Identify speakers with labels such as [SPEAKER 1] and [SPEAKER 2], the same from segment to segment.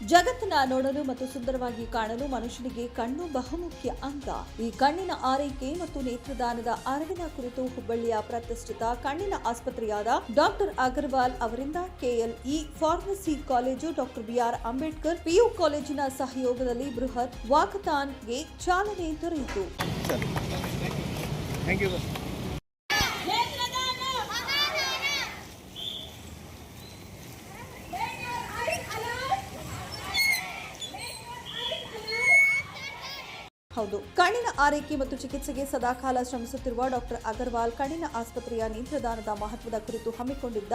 [SPEAKER 1] ಜಗತ್ತನ್ನ ನೋಡಲು ಮತ್ತು ಸುಂದರವಾಗಿ ಕಾಣಲು ಮನುಷ್ಯನಿಗೆ ಕಣ್ಣು ಬಹುಮುಖ್ಯ ಅಂಗ. ಈ ಕಣ್ಣಿನ ಆರೈಕೆ ಮತ್ತು ನೇತ್ರದಾನದ ಅರಿವಿನ ಕುರಿತು ಹುಬ್ಬಳ್ಳಿಯ ಪ್ರತಿಷ್ಠಿತ ಕಣ್ಣಿನ ಆಸ್ಪತ್ರೆಯಾದ ಡಾಕ್ಟರ್ ಅಗರ್ವಾಲ್ ಅವರಿಂದ KLE pharmacy college doctor BR Ambedkar PU ಕಾಲೇಜಿನ ಸಹಯೋಗದಲ್ಲಿ ಬೃಹತ್ ವಾಕಥಾನ್ಗೆ ಚಾಲನೆ ದೊರೆಯಿತು. ಹೌದು. ಕಣ್ಣಿನ ಆರೈಕೆ ಮತ್ತು ಚಿಕಿತ್ಸೆಗೆ ಸದಾಕಾಲ ಶ್ರಮಿಸುತ್ತಿರುವ ಡಾಕ್ಟರ್ ಅಗರ್ವಾಲ್ ಕಣ್ಣಿನ ಆಸ್ಪತ್ರೆಯ ನೇತ್ರದಾನದ ಮಹತ್ವದ ಕುರಿತು ಹಮ್ಮಿಕೊಂಡಿದ್ದ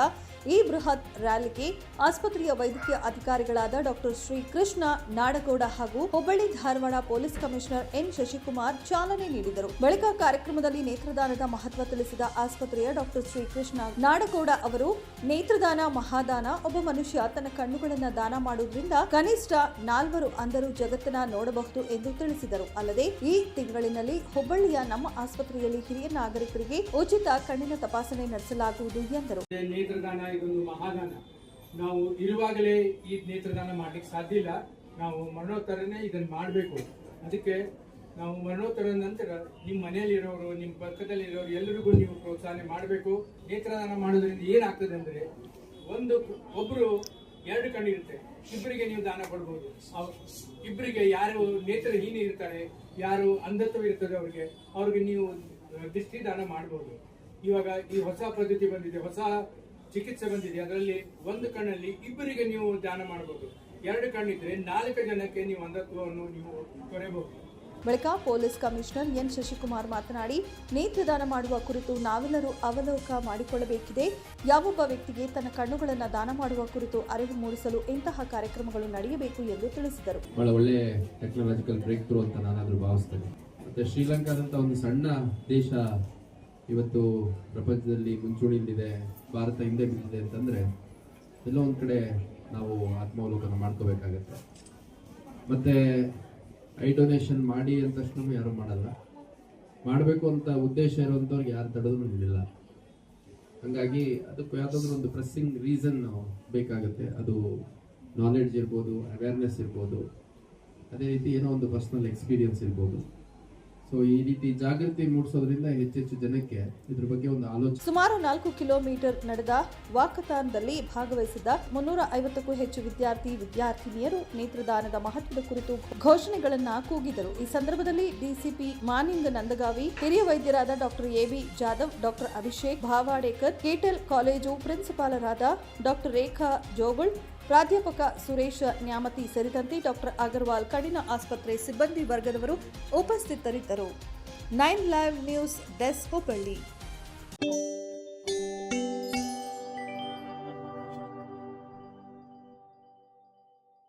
[SPEAKER 1] ಈ ಬೃಹತ್ ರ್ಯಾಲಿಗೆ ಆಸ್ಪತ್ರೆಯ ವೈದ್ಯಕೀಯ ಅಧಿಕಾರಿಗಳಾದ ಡಾಕ್ಟರ್ ಶ್ರೀ ಕೃಷ್ಣ ನಾಡಗೌಡ ಹಾಗೂ Hubballi Dharwad police commissioner N. Shashikumar ಚಾಲನೆ ನೀಡಿದರು. ಬಳಿಕ ಕಾರ್ಯಕ್ರಮದಲ್ಲಿ ನೇತ್ರದಾನದ ಮಹತ್ವ ತಿಳಿಸಿದ ಆಸ್ಪತ್ರೆಯ ಡಾಕ್ಟರ್ ಶ್ರೀ ಕೃಷ್ಣ ನಾಡಗೌಡ ಅವರು, ನೇತ್ರದಾನ, ಮಹಾದಾನ, ಒಬ್ಬ ಮನುಷ್ಯ ತನ್ನ ಕಣ್ಣುಗಳನ್ನು ದಾನ ಮಾಡುವುದರಿಂದ ಕನಿಷ್ಠ ನಾಲ್ವರು ಅಂದರು ಜಗತ್ತನ್ನ ನೋಡಬಹುದು ಎಂದು ತಿಳಿಸಿದರು. ಅಲ್ಲದೆ ಈ ತಿಂಗಳಿನಲ್ಲಿ ಹುಬ್ಬಳ್ಳಿಯ ನಮ್ಮ ಆಸ್ಪತ್ರೆಯಲ್ಲಿ ಹಿರಿಯ ನಾಗರಿಕರಿಗೆ ಉಚಿತ ಕಣ್ಣಿನ ತಪಾಸಣೆ ನಡೆಸಲಾಗುವುದು ಎಂದರು.
[SPEAKER 2] ನೇತ್ರದಾನ ಇದೊಂದು ಮಹಾದಾನ. ನಾವು ಇರುವಾಗಲೇ ಈ ನೇತ್ರದಾನ ಮಾಡ್ಲಿಕ್ಕೆ ಸಾಧ್ಯ ಇಲ್ಲ. ನಾವು ಮರಣೋತ್ತರನೇ ಇದನ್ನು ಮಾಡಬೇಕು. ಅದಕ್ಕೆ ನಾವು ಮರಣೋತ್ತರ ನಂತರ ನಿಮ್ಮ ಮನೆಯಲ್ಲಿರೋರು, ನಿಮ್ಮ ಪಕ್ಕದಲ್ಲಿರೋರು ಎಲ್ಲರಿಗೂ ನೀವು ಪ್ರೋತ್ಸಾಹನೆ ಮಾಡಬೇಕು. ನೇತ್ರದಾನ ಮಾಡೋದ್ರಿಂದ ಏನಾಗ್ತದೆ ಅಂದರೆ ಒಂದು ಒಬ್ರು ಎರಡು ಕಣ್ಣಿರುತ್ತೆ. ಇಬ್ಬರಿಗೆ ನೀವು ದಾನ ಕೊಡ್ಬೋದು. ಇಬ್ಬರಿಗೆ ಯಾರು ನೇತ್ರಹೀನ ಇರ್ತಾರೆ, ಯಾರು ಅಂಧತ್ವ ಇರ್ತದೆ ಅವ್ರಿಗೆ ಅವ್ರಿಗೆ ನೀವು ದೃಷ್ಟಿ ದಾನ ಮಾಡ್ಬೋದು. ಇವಾಗ ಈ ಹೊಸ ಪದ್ಧತಿ ಬಂದಿದೆ, ಹೊಸ ಚಿಕಿತ್ಸೆ ಬಂದಿದೆ. ಅದರಲ್ಲಿ ಒಂದು ಕಣ್ಣಲ್ಲಿ ಇಬ್ಬರಿಗೆ ನೀವು ದಾನ ಮಾಡಬಹುದು ಎರಡು ಕಣ್ಣಿದ್ರೆ ನಾಲ್ಕು ಜನಕ್ಕೆ ನೀವು ಅಂಧತ್ವವನ್ನು ನೀವು ತೊರೆಬಹುದು
[SPEAKER 1] ಬಳಿಕ ಪೊಲೀಸ್ ಕಮಿಷನರ್ ಎನ್ ಶಶಿಕುಮಾರ್ ಮಾತನಾಡಿ, ನೇತ್ರದಾನ ಮಾಡುವ ಕುರಿತು ನಾವೆಲ್ಲರೂ ಅವಲೋಕ ಮಾಡಿಕೊಳ್ಳಬೇಕಿದೆ. ಯಾವೊಬ್ಬ ವ್ಯಕ್ತಿಗೆ ತನ್ನ ಕಣ್ಣುಗಳನ್ನು ದಾನ ಮಾಡುವ ಕುರಿತು ಅರಿವು ಮೂಡಿಸಲು ಇಂತಹ ಕಾರ್ಯಕ್ರಮಗಳು ನಡೆಯಬೇಕು ಎಂದು ತಿಳಿಸಿದರು.
[SPEAKER 3] ಬಹಳ ಒಳ್ಳೆಯ ಟೆಕ್ನಾಲಜಿಕಲ್ ಬ್ರೇಕ್ ಥ್ರೂ ಅಂತ ನಾನಾದರೂ ಭಾವಿಸ್ತೇನೆ. ಮತ್ತೆ ಶ್ರೀಲಂಕಾದಂತ ಒಂದು ಸಣ್ಣ ದೇಶ ಇವತ್ತು ಪ್ರಪಂಚದಲ್ಲಿ ಮುಂಚೂಣಿಯಲ್ಲಿದೆ, ಭಾರತ ಹಿಂದೆ ಬಿದ್ದಿದೆ ಅಂತಂದ್ರೆ ಎಲ್ಲೋ ಒಂದು ಕಡೆ ನಾವು ಆತ್ಮಾವಲೋಕನ ಮಾಡ್ಕೋಬೇಕಾಗತ್ತೆ. ಮತ್ತೆ ಐ ಡೊನೇಷನ್ ಮಾಡಿ ಅಂದ ತಕ್ಷಣ ಯಾರು ಮಾಡಲ್ಲ. ಮಾಡಬೇಕು ಅಂತ ಉದ್ದೇಶ ಇರುವಂಥವ್ರಿಗೆ ಯಾರು ತಡೆದ್ರು ಬಿಡಲಿಲ್ಲ ಹಂಗಾಗಿ ಅದಕ್ಕೂ ಯಾವುದಾದ್ರೂ ಒಂದು ಪ್ರೆಸ್ಸಿಂಗ್ ರೀಸನ್ ಬೇಕಾಗುತ್ತೆ. ಅದು ನಾಲೆಡ್ಜ್ ಇರ್ಬೋದು ಅವೇರ್ನೆಸ್ ಇರ್ಬೋದು. ಅದೇ ರೀತಿ ಏನೋ ಒಂದು ಪರ್ಸ್ನಲ್ ಎಕ್ಸ್ಪೀರಿಯನ್ಸ್ ಇರ್ಬೋದು. ಸೊ ಈ ರೀತಿ ಜಾಗೃತಿ ಮೂಡಿಸೋದ್ರಿಂದ ಹೆಚ್ಚೆಚ್ಚು ಜನಕ್ಕೆ ಇದ್ರ ಬಗ್ಗೆ ಒಂದು ಆಲೋಚನೆ.
[SPEAKER 1] ಸುಮಾರು ನಾಲ್ಕು ಕಿಲೋಮೀಟರ್ ನಡೆದ ವಾಕಥಾನ್ದಲ್ಲಿ ಭಾಗವಹಿಸಿದ ಮುನ್ನೂರ ಐವತ್ತಕ್ಕೂ ಹೆಚ್ಚು ವಿದ್ಯಾರ್ಥಿ ವಿದ್ಯಾರ್ಥಿನಿಯರು ನೇತ್ರದಾನದ ಮಹತ್ವದ ಕುರಿತು ಘೋಷಣೆಗಳನ್ನ ಕೂಗಿದರು. ಈ ಸಂದರ್ಭದಲ್ಲಿ ಡಿಸಿಪಿ ಮಾನಿಂಗ ನಂದಗಾವಿ, ಹಿರಿಯ ವೈದ್ಯರಾದ doctor AB Jadhav, doctor Abhishek Bhavadekar, kettle college ಪ್ರಿನ್ಸಿಪಾಲರಾದ ಡಾಕ್ಟರ್ ರೇಖಾ ಜೋಗುಳ್ ಪ್ರಾಧ್ಯಾಪಕ ಸುರೇಶ ನ್ಯಾಮತಿ ಸೇರಿದಂತೆ ಡಾಕ್ಟರ್ ಅಗರ್ವಾಲ್ ಕಣ್ಣಿನ ಆಸ್ಪತ್ರೆ ಸಿಬ್ಬಂದಿ ವರ್ಗದವರು ಉಪಸ್ಥಿತರಿದ್ದರು. Nine live news desk Hubballi.